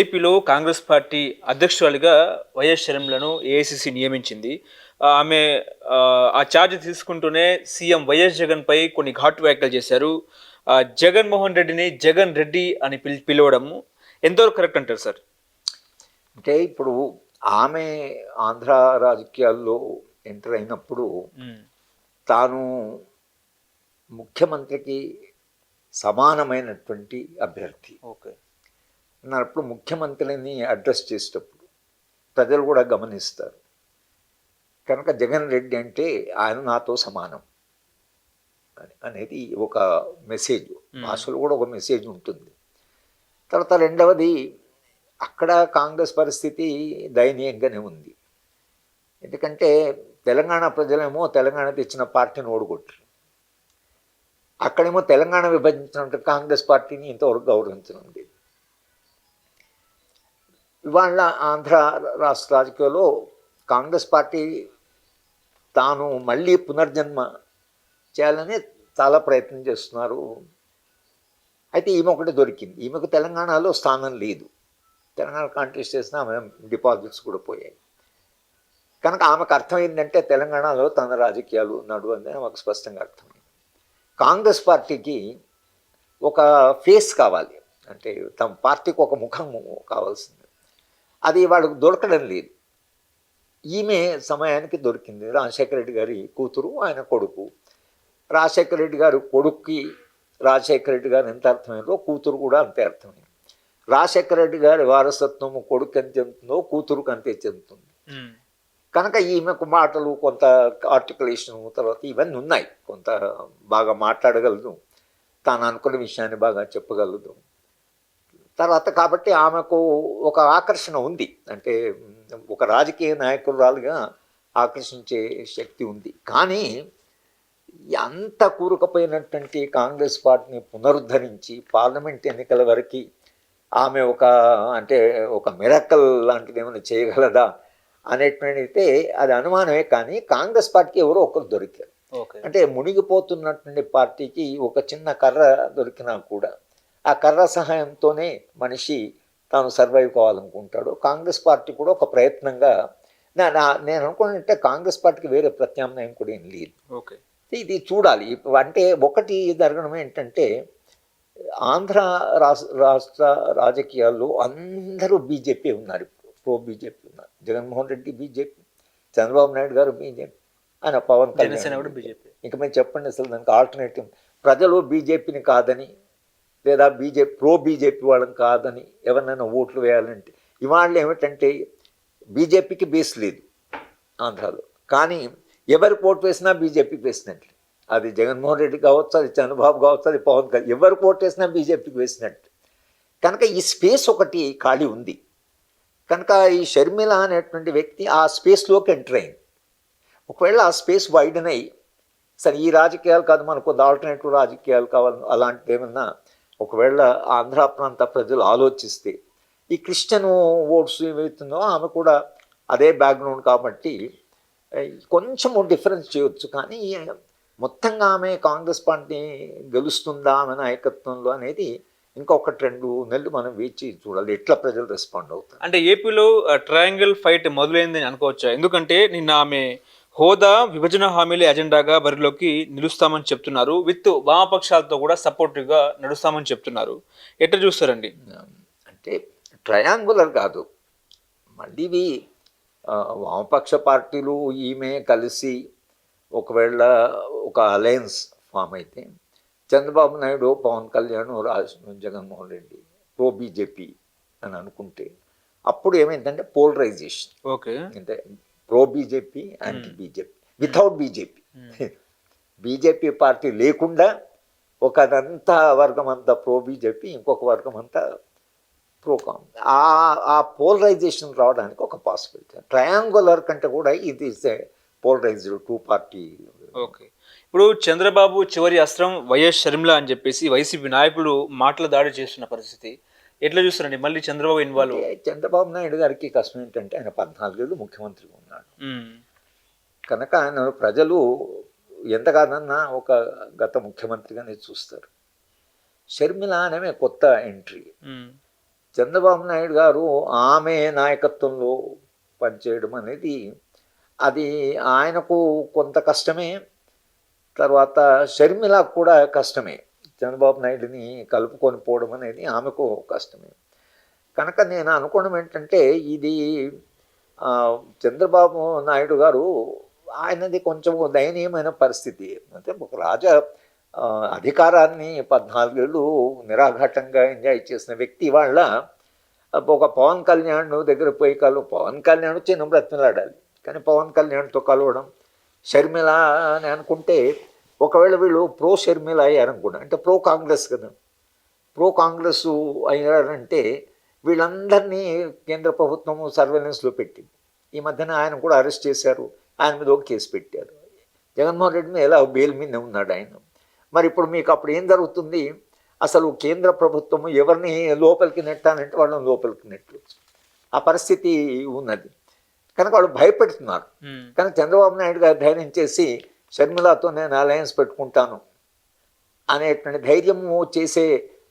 ఏపీలో కాంగ్రెస్ పార్టీ అధ్యక్షురాలిగా వైఎస్ షర్మిలను ఏఐసిసి నియమించింది. ఆమె ఆ, ఛార్జ్ తీసుకుంటూనే సీఎం వైఎస్ జగన్ పై కొన్ని ఘాటు వ్యాఖ్యలు చేశారు. జగన్మోహన్ రెడ్డిని జగన్ రెడ్డి అని పిలి పిలవడము ఎంతవరకు కరెక్ట్ అంటారు సార్? అంటే ఇప్పుడు ఆమె ఆంధ్ర రాజకీయాల్లో ఎంటర్ అయినప్పుడు తాను ముఖ్యమంత్రికి సమానమైనటువంటి అభ్యర్థి. ఓకే. అన్నప్పుడు ముఖ్యమంత్రిని అడ్రస్ చేసేటప్పుడు ప్రజలు కూడా గమనిస్తారు. కనుక జగన్ రెడ్డి అంటే ఆయన నాతో సమానం అని- అనేది ఒక మెసేజ్. భాషలో కూడా ఒక మెసేజ్ ఉంటుంది. తర్వాత రెండవది అక్కడ కాంగ్రెస్ పరిస్థితి దయనీయంగానే ఉంది. ఎందుకంటే తెలంగాణ ప్రజలేమో తెలంగాణ తెచ్చిన పార్టీని ఓడగొట్టారు. అక్కడేమో తెలంగాణ విభజించినట్టు కాంగ్రెస్ పార్టీని ఇంతవరకు గౌరవించనుంది ఇవాళ ఆంధ్ర రాష్ట్ర రాజకీయాల్లో కాంగ్రెస్ పార్టీ తాను మళ్ళీ పునర్జన్మ చేయాలని చాలా ప్రయత్నం చేస్తున్నారు. అయితే ఈమె ఒకటి దొరికింది. ఈమెకు తెలంగాణలో స్థానం లేదు. తెలంగాణ కాంటెస్ట్ చేసిన ఆమె డిపాజిట్స్ కూడా పోయాయి. కనుక ఆమెకు అర్థమైందంటే తెలంగాణలో తన రాజకీయాలు నడు అని ఆమెకు స్పష్టంగా అర్థమైంది. కాంగ్రెస్ పార్టీకి ఒక ఫేస్ కావాలి. అంటే తమ పార్టీకి ఒక ముఖం కావాల్సింది. అది వాళ్ళకు దొరకడం లేదు. ఈమె సమయానికి దొరికింది. రాజశేఖర రెడ్డి గారి కూతురు ఆయన కొడుకు. రాజశేఖర రెడ్డి గారి కొడుక్కి రాజశేఖర రెడ్డి గారు ఎంత అర్థమైందో కూతురు కూడా అంతే అర్థమైంది. రాజశేఖర రెడ్డి గారి వారసత్వము కొడుకు ఎంత చెందుతుందో కూతురుకు అంతే చెందుతుంది. కనుక ఈమెకు మాటలు కొంత ఆర్టికులేషన్ తర్వాత ఇవన్నీ ఉన్నాయి. కొంత బాగా మాట్లాడగలదు. తాను అనుకున్న విషయాన్ని బాగా చెప్పగలదు. తర్వాత కాబట్టి ఆమెకు ఒక ఆకర్షణ ఉంది. అంటే ఒక రాజకీయ నాయకురాలుగా ఆకర్షించే శక్తి ఉంది. కానీ అంత కూరుకుపోయినటువంటి కాంగ్రెస్ పార్టీని పునరుద్ధరించి పార్లమెంట్ ఎన్నికల వరకు ఆమె ఒక అంటే ఒక మిరకల్ లాంటిది ఏమైనా చేయగలదా అనేటువంటిది అది అనుమానమే. కానీ కాంగ్రెస్ పార్టీకి ఎవరో ఒకరు దొరికారు. అంటే మునిగిపోతున్నటువంటి పార్టీకి ఒక చిన్న కర్ర దొరికినా కూడా ఆ కర్ర సహాయంతోనే మనిషి తాను సర్వైవ్ కావాలనుకుంటాడు. కాంగ్రెస్ పార్టీ కూడా ఒక ప్రయత్నంగా నా నేను అనుకున్నట్టే కాంగ్రెస్ పార్టీకి వేరే ప్రత్యామ్నాయం కూడా ఏం లేదు. ఓకే. ఇది చూడాలి. అంటే ఒకటి జరగడం ఏంటంటే ఆంధ్ర రాష్ట్ర రాష్ట్ర రాజకీయాల్లో అందరూ బీజేపీ ఉన్నారు ఇప్పుడు. ప్రో బీజేపీ ఉన్నారు. జగన్మోహన్ రెడ్డి బీజేపీ చంద్రబాబు నాయుడు గారు బీజేపీ ఆయన పవన్ కళ్యాణ్ ఇంకా మీరు చెప్పండి అసలు దానికి ఆల్టర్నేటివ్ ప్రజలు బీజేపీని కాదని లేదా బీజేపీ ప్రో బీజేపీ వాళ్ళని కాదని ఎవరినైనా ఓట్లు వేయాలంటే ఇవాళ ఏమిటంటే బీజేపీకి బేస్ లేదు ఆంధ్రాలో. కానీ ఎవరికి ఓటు వేసినా బీజేపీకి వేసినట్లు అది జగన్మోహన్ రెడ్డి కావచ్చు అది చంద్రబాబు కావచ్చు అది పవన్ కళ్యాణ్ ఎవరికి ఓటు వేసినా బీజేపీకి వేసినట్టు కనుక ఈ స్పేస్ ఒకటి ఖాళీ ఉంది. కనుక ఈ షర్మిల అనేటువంటి వ్యక్తి ఆ స్పేస్లోకి ఎంటర్ అయింది. ఒకవేళ ఆ స్పేస్ వైడన్ అయ్యి సరే ఈ రాజకీయాలు కాదు మనకు కొంత ఆల్టర్నేటివ్ రాజకీయాలు కావాలి అలాంటిది ఏమన్నా ఒకవేళ ఆంధ్ర ప్రాంత ప్రజలు ఆలోచిస్తే ఈ క్రిస్టియన్ ఓట్స్ ఏమవుతుందో ఆమె కూడా అదే బ్యాక్గ్రౌండ్ కాబట్టి కొంచెము కొంచెం డిఫరెన్స్ చేయొచ్చు. కానీ మొత్తంగా ఆమె కాంగ్రెస్ పార్టీ గెలుస్తుందా ఆమె నాయకత్వంలో అనేది ఇంకొకటి రెండు నెలలు మనం వేచి చూడాలి. ఎట్లా ప్రజలు రెస్పాండ్ అవుతారు? అంటే ఏపీలో ట్రయాంగిల్ ఫైట్ మొదలైందని అనుకోవచ్చా? ఎందుకంటే నిన్న ఆమె హోదా విభజన హామీల ఎజెండాగా బరిలోకి నిలుస్తామని చెప్తున్నారు. విత్ వామపక్షాలతో కూడా సపోర్టివ్గా నడుస్తామని చెప్తున్నారు. ఎట్లా చూస్తారండి? అంటే ట్రయాంగులర్ కాదు. మళ్ళీ ఇవి వామపక్ష పార్టీలు ఈమె కలిసి ఒకవేళ ఒక అలయన్స్ ఫామ్ అయితే చంద్రబాబు నాయుడు పవన్ కళ్యాణ్ రాజ్ జగన్మోహన్ రెడ్డి ప్రో బీజేపీ అని అనుకుంటే అప్పుడు ఏమైందంటే పోలరైజేషన్. ఓకే. అంటే pro BJP anti BJP without BJP BJP party లేకుండా ఒకదంతా వర్గం అంతా ప్రో బీజేపీ ఇంకొక వర్గం అంతా ప్రో కాంగ్ ఆ ఆ పోలరైజేషన్ రావడానికి ఒక పాసిబిలిటీ ట్రయాంగులర్ కంటే కూడా ఇది పోలరైజ్డ్ టూ పార్టీ ఓకే ఇప్పుడు చంద్రబాబు చివరి అస్త్రం వైఎస్ షర్మిల అని చెప్పేసి వైసీపీ నాయకులు మాటల దాడి చేస్తున్న పరిస్థితి. ఎట్లా చూస్తారండి? మళ్ళీ చంద్రబాబు ఇన్వాల్వ్ చంద్రబాబు నాయుడు గారికి కష్టం ఏంటంటే ఆయన పద్నాలుగేళ్ళు ముఖ్యమంత్రిగా ఉన్నాడు. కనుక ఆయన ప్రజలు ఎంత కాదన్నా ఒక గత ముఖ్యమంత్రిగానే చూస్తారు. షర్మిల అనేమే కొత్త ఎంట్రీ చంద్రబాబు నాయుడు గారు ఆమె నాయకత్వంలో పనిచేయడం అనేది అది ఆయనకు కొంత కష్టమే తర్వాత షర్మిల కూడా కష్టమే. చంద్రబాబు నాయుడిని కలుపుకొని పోవడం అనేది ఆమెకు కష్టమే. కనుక నేను అనుకోవడం ఏంటంటే ఇది చంద్రబాబు నాయుడు గారు ఆయనది కొంచెం దయనీయమైన పరిస్థితి. అంటే ఒక రాజా అధికారాన్ని పద్నాలుగేళ్ళు నిరాఘాటంగా ఎంజాయ్ చేసిన వ్యక్తి వాళ్ళ ఒక పవన్ కళ్యాణ్ దగ్గర పోయి కలు పవన్ కళ్యాణ్ చిన్న బ్రతిమలాడాలి కానీ పవన్ కళ్యాణ్తో కలవడం షర్మిల అని అనుకుంటే ఒకవేళ వీళ్ళు ప్రో షర్మిల అయ్యారనుకోండి అంటే ప్రో కాంగ్రెస్ కదా ప్రో కాంగ్రెస్ అయ్యారంటే వీళ్ళందరినీ కేంద్ర ప్రభుత్వం సర్వేలెన్స్లో పెట్టింది. ఈ మధ్యన ఆయన కూడా అరెస్ట్ చేశారు ఆయన మీద ఒక కేసు పెట్టారు. జగన్మోహన్ రెడ్డి మీద ఎలా బెయిల్ మీద ఉన్నాడు ఆయన. మరి ఇప్పుడు మీకు అప్పుడు ఏం జరుగుతుంది? అసలు కేంద్ర ప్రభుత్వం ఎవరిని లోపలికి నెట్టాలంటే వాళ్ళని లోపలికి నెట్టవచ్చు ఆ పరిస్థితి ఉన్నది. కనుక వాళ్ళు భయపెడుతున్నారు. కానీ చంద్రబాబు నాయుడు గారు ధైర్యం చేసి షర్మిలతో నేను అలయన్స్ పెట్టుకుంటాను అనేటువంటి ధైర్యము చేసే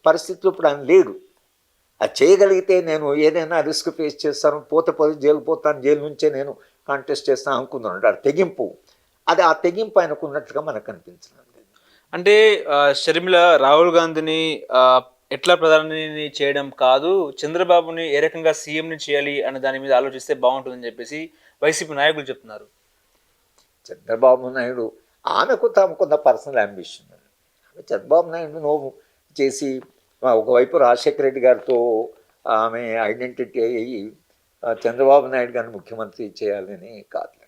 పరిస్థితులు ఇప్పుడు ఆయన లేడు. అది చేయగలిగితే నేను ఏదైనా రిస్క్ ఫేస్ చేస్తాను పోతే పోతే జైలు పోతాను జైలు నుంచే నేను కాంటెస్ట్ చేస్తాను అనుకున్నాను ఆ తెగింపు అది ఆ తెగింపు ఆయనకు ఉన్నట్టుగా మనకు కనిపించింది అంటే షర్మిల రాహుల్ గాంధీని ఎట్లా ప్రధాని చేయడం కాదు చంద్రబాబుని ఏ రకంగా సీఎంని చేయాలి అనే దాని మీద ఆలోచిస్తే బాగుంటుందని చెప్పేసి వైసీపీ నాయకులు చెప్తున్నారు. చంద్రబాబు నాయుడు ఆమెకు తాము కొంత పర్సనల్ అంబిషన్ ఆమె చంద్రబాబు నాయుడు నోవు చేసి ఒకవైపు రాజశేఖర రెడ్డి గారితో ఆమె ఐడెంటిటీ అయ్యి చంద్రబాబు నాయుడు గారిని ముఖ్యమంత్రి చేయాలని కాదు.